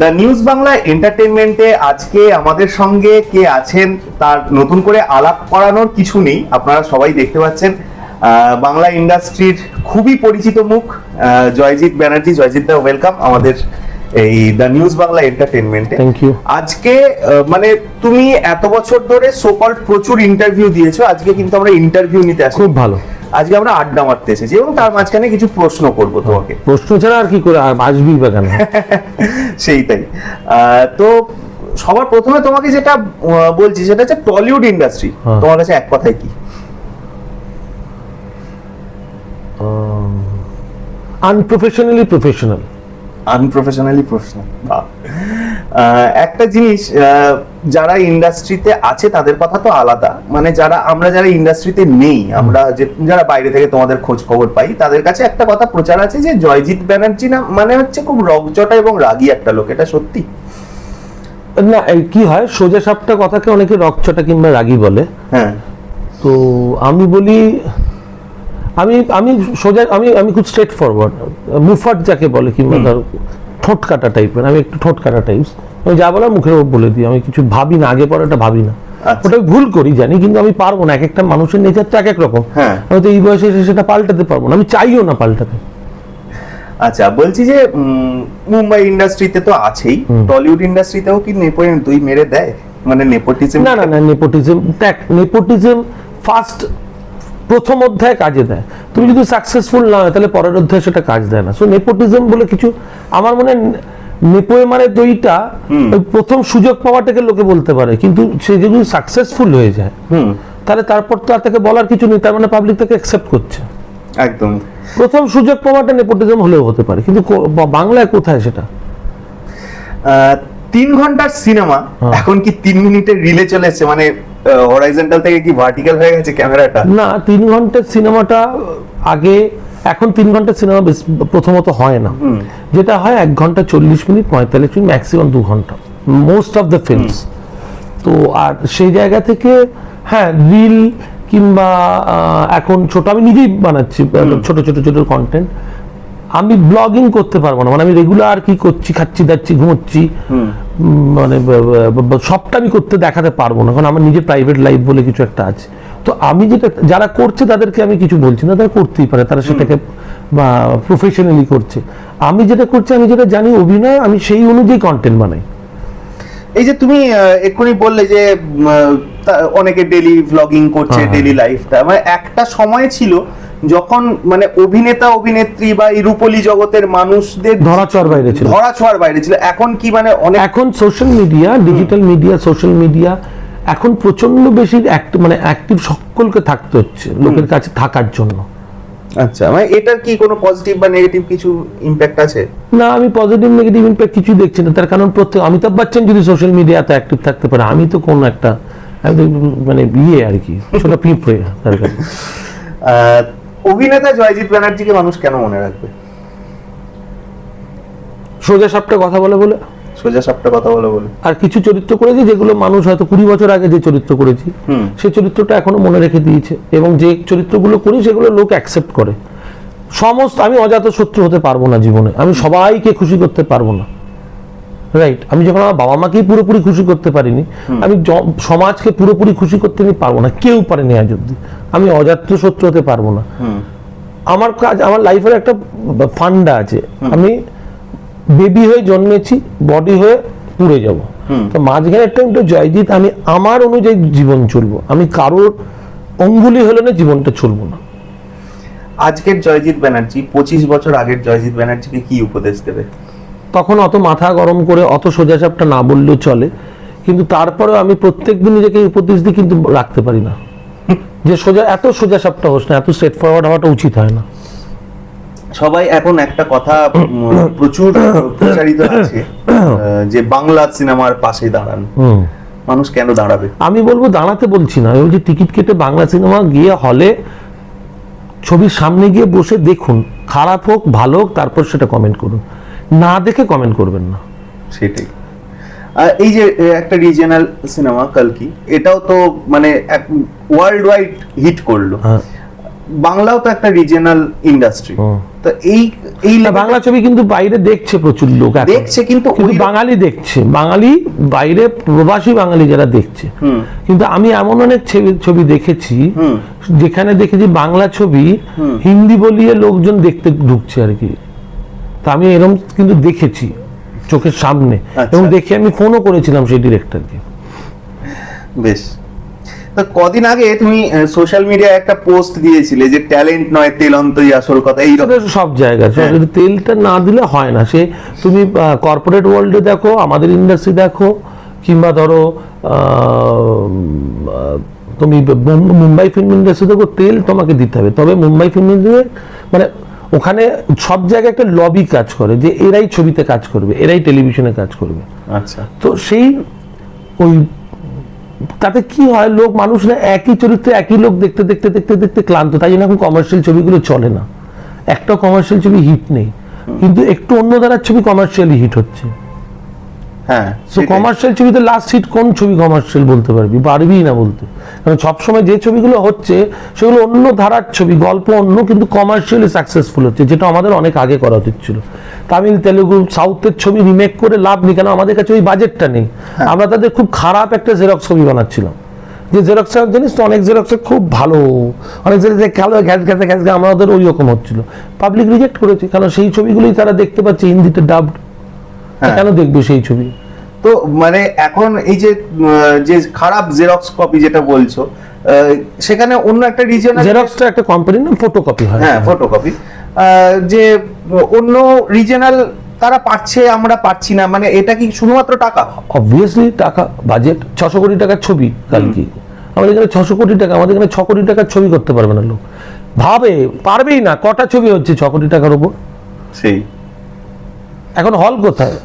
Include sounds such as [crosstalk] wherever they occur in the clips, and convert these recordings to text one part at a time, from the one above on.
The news Bangla এন্টারটেনমেন্টে আজকে আমাদের সঙ্গে কে আছেন তার নতুন করে আলাপ করানোর কিছু নেই। আপনারা সবাই দেখতে পাচ্ছেন বাংলা ইন্ডাস্ট্রির খুবই পরিচিত মুখ জয়জিৎ ব্যানার্জি। জয়জিৎ দা ওয়েলকাম আমাদের এই দ্য নিউজ বাংলা এন্টারটেনমেন্টে Thank you. আজকে মানে তুমি এত বছর ধরে সোকল প্রচুর ইন্টারভিউ দিয়েছ। আজকে কিন্তু আমরা ইন্টারভিউ নিতে আসি। খুব ভালো। আজকে আমরা আড্ডা মারতে এসেছি এবং তার মাঝখানে কিছু প্রশ্ন করব তোমাকে। প্রশ্ন ছাড়া আর কি করে আর আসবি বা কেন? [laughs] সেইটাই। তো সবার প্রথমে তোমাকে যেটা বলছি সেটা হচ্ছে টলিউড ইন্ডাস্ট্রি হ্যাঁ। তোমার কাছে এক কথায় কি? আনপ্রফেশনালি প্রফেশনাল আনপ্রফেশনালি প্রশ্ন একটা জিনিস যারা ইন্ডাস্ট্রিতে আছে তাদের কথা তো আলাদা। মানে যারা আমরা যারা ইন্ডাস্ট্রিতে নেই আমরা যে যারা বাইরে থেকে তোমাদের খোঁজ খবর পাই তাদের কাছে একটা কথা প্রচার আছে যে জয়জিৎ ব্যানার্জি না মানে হচ্ছে খুব রগজটা এবং রাগী একটা লোক এটা সত্যি? না কি হয় সোজা সাপটা কথাকে অনেকে রকচটা কিংবা রাগী বলে। হ্যাঁ। তো আমি বলি আমি আমি সোজা আমি আমি খুব স্ট্রেট ফরওয়ার্ড মুফাট যাকে বলে কিংবা ধর ঠোঁট কাটা টাইপের আমি একটু ঠোঁট কাটা টাইপস আমি যা বলার মুখের ওপর বলে দিই আমি কিছু ভাবি না আগে পরে ভাবি না। আচ্ছা। ওটা ভুল করি জানি কিন্তু আমি পারব না এক একটা মানুষের নেচার তো এক এক রকম। হ্যাঁ। হয়তো এই বয়সে এসে সেটা পাল্টাতে পারব না আমি চাইও না পাল্টাতে। আচ্ছা বলছি যে মুম্বাই ইন্ডাস্ট্রিতে তো আছেই টলিউড ইন্ডাস্ট্রিতেও কি নেপো দুই মেরে দেয়? মানে নেপোটিজম না না না নেপোটিজম দেখ নেপোটিজম ফার্স্ট প্রথম অধ্যায় কাজে দেয়। তুমি যদি সাকসেসফুল না হয় তাহলে পরের অধ্যায় সেটা কাজ দেয় না। সো নেপোটিজম বলে কিছু আমার মনে নেপোয়ে মানে দইটা প্রথম সুযোগ পাওয়াটাকে লোকে বলতে পারে। কিন্তু সে যদি সাকসেসফুল হয়ে যায় হুম। তাহলে তারপর তো আর তাকে বলার কিছু নেই তার মানে পাবলিক তাকে অ্যাকসেপ্ট করছে। একদম। প্রথম সুযোগ পাওয়াটা নেপোটিজম হলেও হতে পারে কিন্তু বাংলায় কোথায় সেটা? তিন ঘণ্টার সিনেমা হ্যাঁ। এখন কি তিন মিনিটের রিলে চলে এসেছে? মানে হরাইজন্টাল থেকে কি ভার্টিক্যাল হয়ে গেছে ক্যামেরাটা না তিন ঘণ্টার সিনেমাটা আগে এখন তিন ঘণ্টার সিনেমা প্রথমত হয় না। যেটা হয় এক ঘণ্টা চল্লিশ মিনিট পঁয়তাল্লিশ মিনিট ম্যাক্সিমাম দু ঘণ্টা। মোস্ট অফ দ্য ফিল্মস তো আর সেই জায়গা থেকে হ্যাঁ রিল কিংবা এখন ছোট আমি নিজেই বানাচ্ছি ছোট ছোট ছোট কন্টেন্ট আমি ব্লগিং করতে পারব না। মানে আমি রেগুলার কি করছি খাচ্ছি দাচ্ছি ঘুমোচ্ছি মানে সবটা আমি করতে দেখাতে পারব না। কারণ আমার নিজের প্রাইভেট লাইফ বলে কিছু একটা আছে। তো আমি যেটা যারা করছে তাদেরকে আমি কিছু বলছি না তারা করতেই পারে। তারা সেটাকে প্রফেশনালি করছে। আমি যেটা করছি আমি যেটা জানি অভিনয় আমি সেই অনুযায়ী কন্টেন্ট বানাই। এই যে তুমি এক্ষুনি বললে যে অনেকে ডেলি ভ্লগিং করছে হ্যাঁ। ডেলি লাইফটা মানে একটা সময় ছিল যখন মানে অভিনেতা অভিনেত্রী বা এই রূপলী জগতের মানুষদের ধরাছোঁয়ার বাইরে ছিল। ধরা ছোঁয়ার বাইরে ছিল। এখন কি মানে অনেক এখন social media digital media social media এখন প্রচণ্ড বেশি মানে অ্যাক্টিভ সকলকে থাকতে হচ্ছে লোকের কাছে থাকার জন্য। আচ্ছা মানে এটার কি কোনো পজিটিভ বা নেগেটিভ কিছু ইম্প্যাক্ট আছে? না আমি পজিটিভ নেগেটিভ ইম্প্যাক্ট কিছুই দেখছি না। তার কারণ প্রত্যেক অমিতাভ বচ্চন যদি সোশ্যাল মিডিয়া এত অ্যাক্টিভ থাকতে পারে আমি তো কোন একটা আমি তো মানে বিয়ে আর কি ছোট পিঁপড়ে তার কাছে। [laughs] অভিনেতা জয়জিৎ ব্যানার্জিকে মানুষ কেন মনে রাখবে? সোজা সাপটা কথা বলে বলে। সোজা সাপটা কথা বলে বলে। আর কিছু চরিত্র করেছি যেগুলো মানুষ হয়তো কুড়ি বছর আগে যে চরিত্র করেছি। সেই চরিত্রটা এখনও মনে রেখে দিয়েছে এবং যে চরিত্রগুলো করি সেগুলো লোক অ্যাকসেপ্ট করে। সমস্ত আমি অজাত শত্রু হতে পারব না জীবনে। আমি সবাইকে খুশি করতে পারব না। রাইট আমি যখন আমার বাবা মাকেই পুরোপুরি খুশি করতে পারিনি আমি সমাজকে পুরোপুরি খুশি করতে পারব না। কেউ পারেনি আজ অব্দি আমি অজাত শত্রু হতে পারব না। আমার কাজ আমার লাইফের একটা ফান্ডা আছে। আমি বেবি হয়ে জন্মেছি বডি হয়ে পুড়ে যাব। তো মাঝখানের টাইমটা জয়জিৎ আমি আমার অনুযায়ী জীবন চলবো। আমি কারোর অঙ্গুলি হলে না জীবনটা চলবো না। আজকের জয়জিৎ ব্যানার্জি পঁচিশ বছর আগের জয়জিৎ ব্যানার্জিকে কি উপদেশ দেবে? তখন অত মাথা গরম করে অত সোজাসাপটা না বললেও চলে। কিন্তু তারপরেও আমি প্রত্যেকদিন নিজেকে উপদেশ দিয়ে কিন্তু রাখতে পারি না। যে সোজা এত সোজাসাপটা হোস না এত স্ট্রেট ফরওয়ার্ড হওয়াটা উচিত হয় না। সবাই এখন একটা কথা [coughs] প্রচুর প্রচারিত আছে যে বাংলা সিনেমার পাশে দাঁড়ান। মানুষ কেন দাঁড়াবে? আমি বলব দাঁড়াতে বলছি না। আমি বলছি টিকিট কেটে বাংলা সিনেমা গিয়ে হলে ছবির সামনে গিয়ে বসে দেখুন খারাপ হোক ভালো হোক তারপর সেটা কমেন্ট করুন। না দেখে কমেন্ট করবেন না। সেটাই। এই যে একটা রিজিয়নাল সিনেমা কালকি এটাও তো মানে ওয়ার্ল্ড ওয়াইড হিট করল। হ্যাঁ। বাংলাও তো একটা রিজিয়নাল ইন্ডাস্ট্রি তো এই এই বাংলা ছবি কিন্তু বাইরে দেখছে প্রচুর লোক দেখছে কিন্তু বাঙালি দেখছে। বাঙালি বাইরে প্রবাসী বাঙালি যারা দেখছে। কিন্তু আমি এমন অনেক ছবি ছবি দেখেছি যেখানে দেখেছি বাংলা ছবি হিন্দি বলিয়ে লোকজন দেখতে ঢুকছে আর কি। তা আমি এরকম কিন্তু দেখেছি চোখের সামনে আচ্ছা। এবং দেখে আমি ফোনও করেছিলাম সেই ডিরেক্টরকে বেশ। তো কদিন আগে তুমি সোশ্যাল মিডিয়ায় একটা পোস্ট দিয়েছিলে যে ট্যালেন্ট নয় তেলন্তই আসল কথা এই সব জায়গায় হ্যাঁ। তেলটা না দিলে হয় না। সে তুমি কর্পোরেট ওয়ার্ল্ডে দেখো আমাদের ইন্ডাস্ট্রি দেখো কিংবা ধরো তুমি মুম্বাই ফিল্ম ইন্ডাস্ট্রি দেখো তেল তোমাকে দিতে হবে। তবে মুম্বাই ফিল্ম ইন্ডাস্ট্রি মানে ওখানে সব জায়গায় একটা লবি কাজ করে যে এরাই ছবিতে কাজ করবে এরাই টেলিভিশনে কাজ করবে। আচ্ছা। তো সেই ওই তাতে কি হয় লোক মানুষরা একই চরিত্রে একই লোক দেখতে দেখতে দেখতে দেখতে ক্লান্ত তাই জন্য এখন কমার্শিয়াল ছবিগুলো চলে না। একটা কমার্শিয়াল ছবি হিট নেই কিন্তু একটু অন্য ধারার ছবি কমার্শিয়ালি হিট হচ্ছে। হ্যাঁ তো কমার্শিয়াল ছবিতে লাস্ট হিট কোন ছবি কমার্শিয়াল বলতে পারবি? পারবি না বলতে। কারণ সবসময় যে ছবিগুলো হচ্ছে সেগুলো অন্য ধারার ছবি গল্প অন্য কিন্তু কমার্শিয়ালি সাকসেসফুল হচ্ছে যেটা আমাদের অনেক আগে করা উচিত ছিল। তামিল তেলেগু সাউথের ছবি রিমেক করে লাভ নেই কেন আমাদের কাছে ওই বাজেটটা নেই। আমরা তাদের খুব খারাপ একটা জেরক্স ছবি বানাচ্ছিলাম। যে জেরক্স জানিস তো অনেক জেরক্সে খুব ভালো। অনেক জেরক্সে খেলো ঘ্যাস ঘ্যাসে ঘ্যাস আমাদের ওই রকম হচ্ছিল। পাবলিক রিজেক্ট করেছে কারণ সেই ছবিগুলোই তারা দেখতে পাচ্ছে হিন্দিতে ডাবড হ্যাঁ। কেন দেখবে সেই ছবি? তো মানে এখন এই যে যে খারাপ জেরক্স কপি যেটা বলছো সেখানে অন্য একটা রিজনাল জেরক্সটা একটা কোম্পানির নাম ফটোকপি হয়। হ্যাঁ ফটোকপি যে অন্য রিজনাল তারা পাচ্ছে আমরা পাচ্ছি না মানে এটা কি শুধুমাত্র টাকা? অবভিয়াসলি টাকা বাজেট ছশো কোটি টাকার ছবি কালকে। আমাদের এখানে ছশো কোটি টাকা আমাদের এখানে ছ কোটি টাকার ছবি করতে পারবে না লোক। ভাবে পারবেই না কটা ছবি হচ্ছে ছ কোটি টাকার উপর? সেই। এখন হল কোথায়?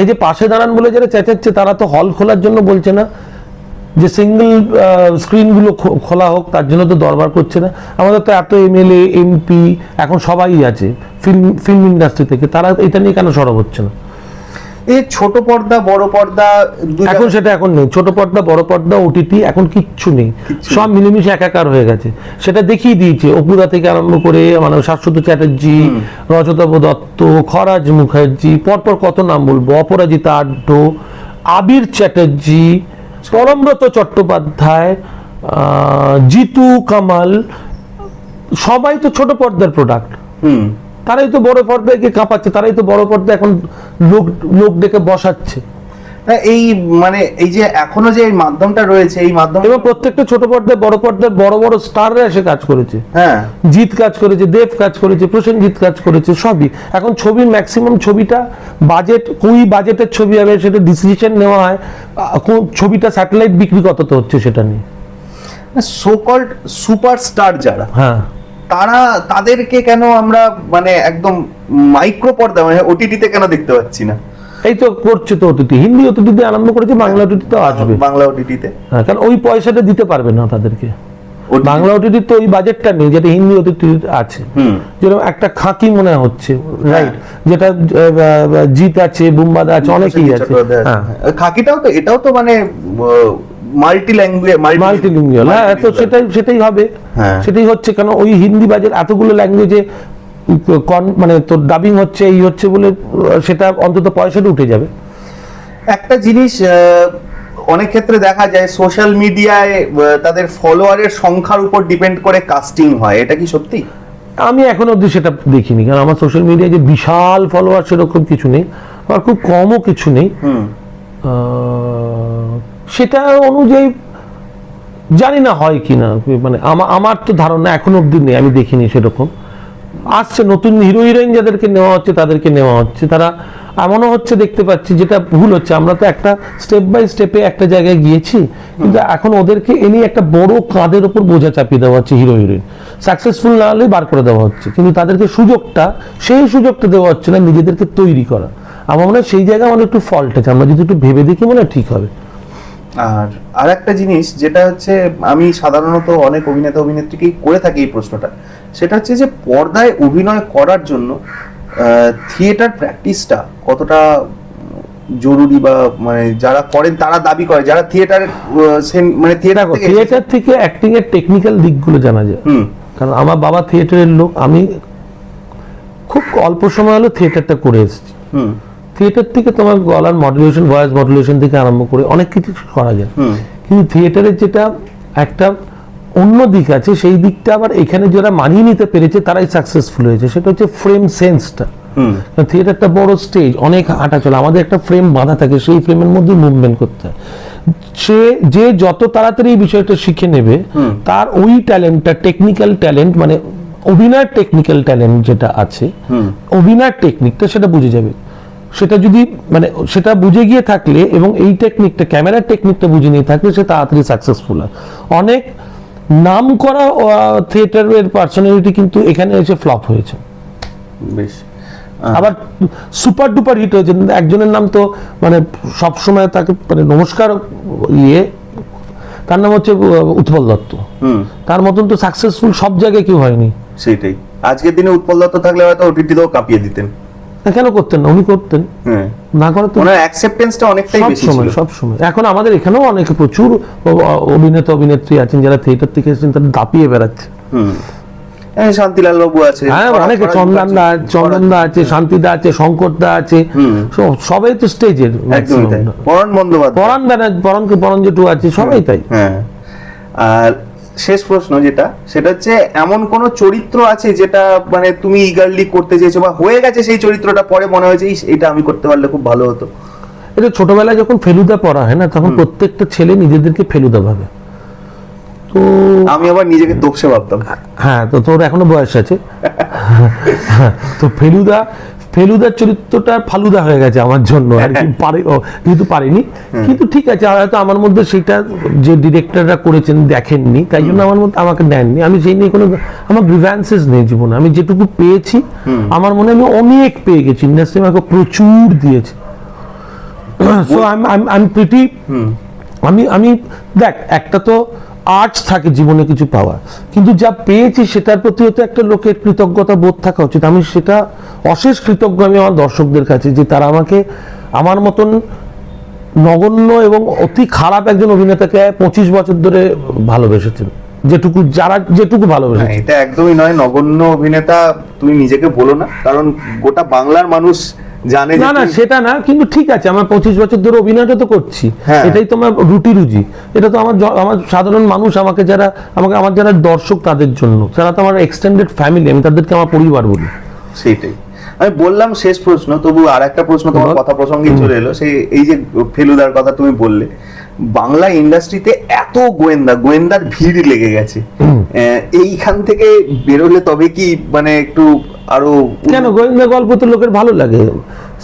এই যে পাশে দাঁড়ান বলে যারা চেঁচাচ্ছে, তারা তো হল খোলার জন্য বলছে না। যে সিঙ্গল স্ক্রিনগুলো খোলা হোক, তার জন্য তো দরবার করছে না। আমাদের তো এত এমএলএ এমপি এখন সবাই আছে ফিল্ম ফিল্ম ইন্ডাস্ট্রি থেকে। তারা এটা নিয়ে কেন সরব হচ্ছে না? এই ছোট পর্দা বড় পর্দা এখন সেটা এখন নেই। ছোট পর্দা বড় পর্দা ওটিটি এখন কিচ্ছু নেই। সব মিলেমিশে একাকার হয়ে গেছে। সেটা দেখিয়ে দিয়েছে অপুরা থেকে আরম্ভ করে মানে শাশ্বত চ্যাটার্জি রজতাভ দত্ত খরাজ মুখার্জি পরপর কত নাম বলব? অপরাজিতা আড্ড আবির চ্যাটার্জি পরমব্রত চট্টোপাধ্যায় জিতু কামাল। সবাই তো ছোট পর্দার প্রোডাক্ট হুম। তারাই তো বড় পর্দায় গিয়ে কাঁপাচ্ছে তারাই তো বড় পর্দায় এখন লোক লোক ডেকে বসাচ্ছে। এই মানে এই যে এখনও যে এই মাধ্যমটা রয়েছে এই মাধ্যম এবং প্রত্যেকটা ছোট পর্দায় বড় পর্দায় বড় বড় স্টাররা এসে কাজ করেছে। হ্যাঁ। জিৎ কাজ করেছে দেব কাজ করেছে প্রসেনজিৎ কাজ করেছে সবই। এখন ছবির ম্যাক্সিমাম ছবিটা বাজেট কুই বাজেটের ছবি হবে সেটা ডিসিশন নেওয়া হয়। কোন ছবিটা স্যাটেলাইট বিক্রি কততে হচ্ছে সেটা নিয়ে। সো কল্ড সুপারস্টার যারা হ্যাঁ। তারা তাদেরকে কেন আমরা মানে একদম মাইক্রো পর্দা মানে ওটিটিতে কেন দেখতে পাচ্ছি না? এই তো করছে তো অতিথি হিন্দি অতিথিতে আরম্ভ করেছে বাংলা অতিথিতে আসবে। বাংলা ওটিটিতে হ্যাঁ কারণ ওই পয়সাটা দিতে পারবে না তাদেরকে। বাংলা তো ওই বাজেটটা নেই যেটা হিন্দি অতিথির আছে। যেরকম একটা খাকি মনে হচ্ছে রাইট যেটা আহ, আহ, জিত আছে বুম্বাদা আছে অনেকেই আছে। হ্যাঁ। খাকিটাও তো এটাও তো মানে মাল্টি মাল্টিলিঙ্গুয়াল হ্যাঁ তো সেটাই সেটাই হবে। হ্যাঁ। সেটাই হচ্ছে কেন ওই হিন্দি এতগুলো ল্যাঙ্গুয়েজে মানে তোর ডাবিং হচ্ছে এই হচ্ছে বলে সেটা অন্তত পয়সাটা উঠে যাবে। একটা জিনিস অনেক ক্ষেত্রে দেখা যায় সোশ্যাল মিডিয়ায় তাদের ফলোয়ারের সংখ্যার উপর ডিপেন্ড করে কাস্টিং হয়। এটা কি সত্যি? আমি এখন অবধি সেটা দেখিনি কারণ আমার সোশ্যাল মিডিয়ায় যে বিশাল ফলোয়ার সেরকম কিছু নেই আর খুব কমও কিছু নেই। সেটা অনুযায়ী জানি না হয় কি না মানে আমার তো ধারণা এখন অব্দি নেই, আমি দেখিনি সেরকম। আসছে নতুন হিরো হিরোইন যাদেরকে নেওয়া হচ্ছে, তাদেরকে নেওয়া হচ্ছে। তারা এমনও হচ্ছে, দেখতে পাচ্ছি, যেটা ভুল হচ্ছে। আমরা তো একটা স্টেপ বাই স্টেপে একটা জায়গায় গিয়েছি, কিন্তু এখন ওদেরকে এনে একটা বড় কাঁধের ওপর বোঝা চাপিয়ে দেওয়া হচ্ছে হিরো হিরোইন। সাকসেসফুল না হলে বার করে দেওয়া হচ্ছে। কিন্তু তাদেরকে সুযোগটা, সেই সুযোগটা দেওয়া হচ্ছে না, নিজেদেরকে তৈরি করা। আমার মনে হয় সেই জায়গায় আমাদের একটু ফল্ট আছে। আমরা যদি একটু ভেবে দেখি, মনে হয় ঠিক হবে। আর আর একটা জিনিস যেটা হচ্ছে আমি সাধারণত অনেক অভিনেতা অভিনেত্রীকেই করে থাকি এই প্রশ্নটা। সেটা হচ্ছে যে পর্দায় অভিনয় করার জন্য থিয়েটার প্র্যাকটিসটা কতটা জরুরি বা মানে যারা করেন তারা দাবি করে যারা থিয়েটার মানে থিয়েটার থিয়েটার থেকে অ্যাক্টিং এর টেকনিক্যাল দিকগুলো জানা যায়। হুম। কারণ আমার বাবা থিয়েটারের লোক আমি খুব অল্প সময় হলো থিয়েটারটা করে এসেছি। হুম। থিয়েটার থেকে তোমার গলার মডুলেশন ভয়েস মডুলেশন থেকে আরম্ভ করে অনেক কিছু করা যায়। কিন্তু থিয়েটারের যেটা একটা অন্য দিক আছে সেই দিকটা আবার এখানে যারা মানিয়ে নিতে পেরেছে তারাই সাকসেসফুল হয়েছে। সেটা হচ্ছে ফ্রেম সেন্সটা থিয়েটারটা বড় স্টেজ অনেক হাঁটা চলে। আমাদের একটা ফ্রেম বাঁধা থাকে সেই ফ্রেমের মধ্যে মুভমেন্ট করতে হয়। সে যে যত তাড়াতাড়ি এই বিষয়টা শিখে নেবে তার ওই ট্যালেন্টটা টেকনিক্যাল ট্যালেন্ট মানে অভিনয়ের টেকনিক্যাল ট্যালেন্ট যেটা আছে অভিনয়ের টেকনিকটা সেটা বুঝে যাবে। সেটা যদি মানে সেটা বুঝে গিয়ে থাকলে এবং এই টেকনিকটা ক্যামেরার টেকনিকটা বুঝে নিয়ে থাকলে সে তাড়াতাড়ি সাকসেসফুল হয়। অনেক নাম করা থিয়েটারের পার্সোনালিটি কিন্তু এখানে এসে ফ্লপ হয়েছে। বেশ। আবার সুপার ডুপার হিট হয়েছে। একজনের নাম তো মানে সব সময় তাকে মানে নমস্কার ইয়ে তার নাম হচ্ছে উৎপল দত্ত। হুম। তার মতন তো সাকসেসফুল সব জায়গায় কেউ হয়নি। সেটাই আজকের দিনে উৎপল দত্ত থাকলে হয়তো ওটিটিতেও কাঁপিয়ে দিতেন। তা কেন করতেন না? উনি করতেন। হ্যাঁ। না করে তো ওনার অ্যাকসেপ্টেন্সটা অনেকটাই বেশি ছিল। সব সময়। এখন আমাদের এখানেও অনেক প্রচুর অভিনেতা অভিনেত্রী আছেন যারা থিয়েটার থেকে এসেছেন তারা দাপিয়ে বেড়াচ্ছে। হ্যাঁ শান্তিলাল বাবু আছে হ্যাঁ অনেকে চন্দন দা আছে, চন্দন দা আছে শান্তিদা আছে শঙ্কর দা আছে সবাই তো স্টেজের পরাণ বন্দ্যোপাধ্যায়। পরাণ ব্যানার্জ পরাণকে পরাণ জেঠু আছে সবাই তাই। হ্যাঁ। আর শেষ প্রশ্ন যেটা সেটা হচ্ছে এমন কোন চরিত্র আছে যেটা মানে তুমি ইগারলি করতে চেয়েছো বা হয়ে গেছে সেই চরিত্রটা পরে মনে হয়েছে এটা আমি করতে পারলে খুব ভালো হতো এটা ছোটবেলায় যখন ফেলুদা পড়া হয় না তখন প্রত্যেকটা ছেলে নিজেদেরকে ফেলুদা ভাবে। তো আমি আবার নিজেকে তোপসে ভাবতাম। হ্যাঁ তো তোর এখনও বয়স আছে। [laughs] তো ফেলুদা ফেলুদার চরিত্রটা ফালুদা হয়ে গেছে আমার জন্য আর কি [laughs] পারে যেহেতু পারিনি। কিন্তু ঠিক আছে হয়তো আমার মধ্যে সেটা যে ডিরেক্টররা করেছেন দেখেননি তাই জন্য আমার মধ্যে আমাকে দেননি। আমি সেই নিয়ে কোনো আমার গ্রিভ্যান্সেস নেই জীবনে আমি যেটুকু পেয়েছি আমার মনে আমি অনেক পেয়ে গেছি ইন্ডাস্ট্রি আমাকে প্রচুর দিয়েছে। সো আই আই প্রিটি আমি আমি দেখ একটা তো আর্টস থাকে জীবনে কিছু পাওয়ার। কিন্তু যা পেয়েছি সেটার প্রতিও তো একটা লোকের কৃতজ্ঞতা বোধ থাকা উচিত। আমি সেটা অশেষ কৃতজ্ঞ আমি আমার দর্শকদের কাছে যে তারা আমাকে আমার মতন নগণ্য এবং অতি খারাপ একজন অভিনেতাকে পঁচিশ বছর ধরে ভালোবেসেছেন। যেটুকু যারা যেটুকু হ্যাঁ, ভালোবেসেছে এটা একদমই নয়। নগণ্য অভিনেতা তুমি নিজেকে বলো না। কারণ গোটা বাংলার মানুষ জানে না না সেটা না কিন্তু ঠিক আছে আমার পঁচিশ বছর ধরে অভিনয়টা তো করছি। হ্যাঁ। এটাই তো আমার রুটি রুজি। এটা তো আমার আমার সাধারণ মানুষ আমাকে যারা আমাকে আমার যারা দর্শক তাদের জন্য। যারা তো আমার এক্সটেন্ডেড ফ্যামিলি আমি তাদেরকে আমার পরিবার বলি। সেইটাই আমি বললাম শেষ প্রশ্ন তবু আর একটা প্রশ্ন তোমার কথা প্রসঙ্গে চলে এলো। সেই এই যে ফেলুদার কথা তুমি বললে বাংলা ইন্ডাস্ট্রিতে এত গোয়েন্দা গোয়েন্দার ভিড় লেগে গেছে। আহ, এইখান থেকে বেরোলে তবে কি মানে একটু আরও কেন? গোয়েন্দা গল্প তো লোকের ভালো লাগে।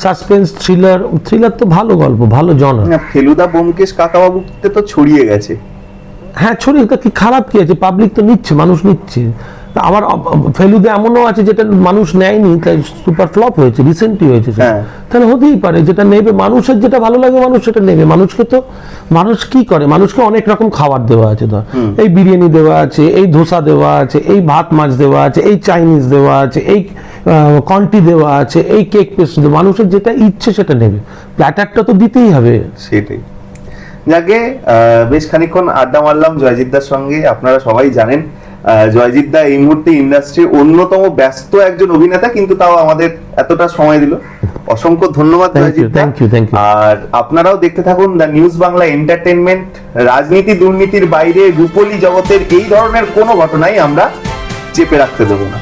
সাসপেন্স থ্রিলার থ্রিলার তো ভালো গল্প ভালো জন ফেলুদা বোমকেশ কাকাবাবুতে তো ছড়িয়ে গেছে। হ্যাঁ ছড়িয়ে তো কি খারাপ কি আছে? পাবলিক তো নিচ্ছে মানুষ নিচ্ছে। আবার ফেলুদে এমনও আছে যেটা মানুষ নেয়নি তাই সুপার ফ্লপ হয়েছে রিসেন্টলি হয়েছে হ্যাঁ। তাহলে হতেই পারে যেটা নেবে মানুষের যেটা ভালো লাগে মানুষ সেটা নেবে। মানুষকে তো মানুষ কি করে? মানুষকে অনেক রকম খাবার দেওয়া আছে ধর। এই বিরিয়ানি দেওয়া আছে এই ধোসা দেওয়া আছে এই ভাত মাছ দেওয়া আছে এই চাইনিজ দেওয়া আছে এই কন্টি দেওয়া আছে এই কেক পেস্ট্রি মানুষের যেটা ইচ্ছে সেটা নেবে। প্ল্যাটারটা তো দিতেই হবে। সেটাই। যাকে বেশ খানিক্ষণ আড্ডা মারলাম জয়জিৎদার সঙ্গে আপনারা সবাই জানেন। আহ, জয়জিৎদা এই মুহূর্তে ইন্ডাস্ট্রির অন্যতম ব্যস্ত একজন অভিনেতা কিন্তু তাও আমাদের এতটা সময় দিল। অসংখ্য ধন্যবাদ আর আপনারাও দেখতে থাকুন দ্য নিউজ বাংলা এন্টারটেনমেন্ট রাজনীতি দুর্নীতির বাইরে রূপলী জগতের এই ধরনের কোনো ঘটনাই আমরা চেপে রাখতে দেবো না।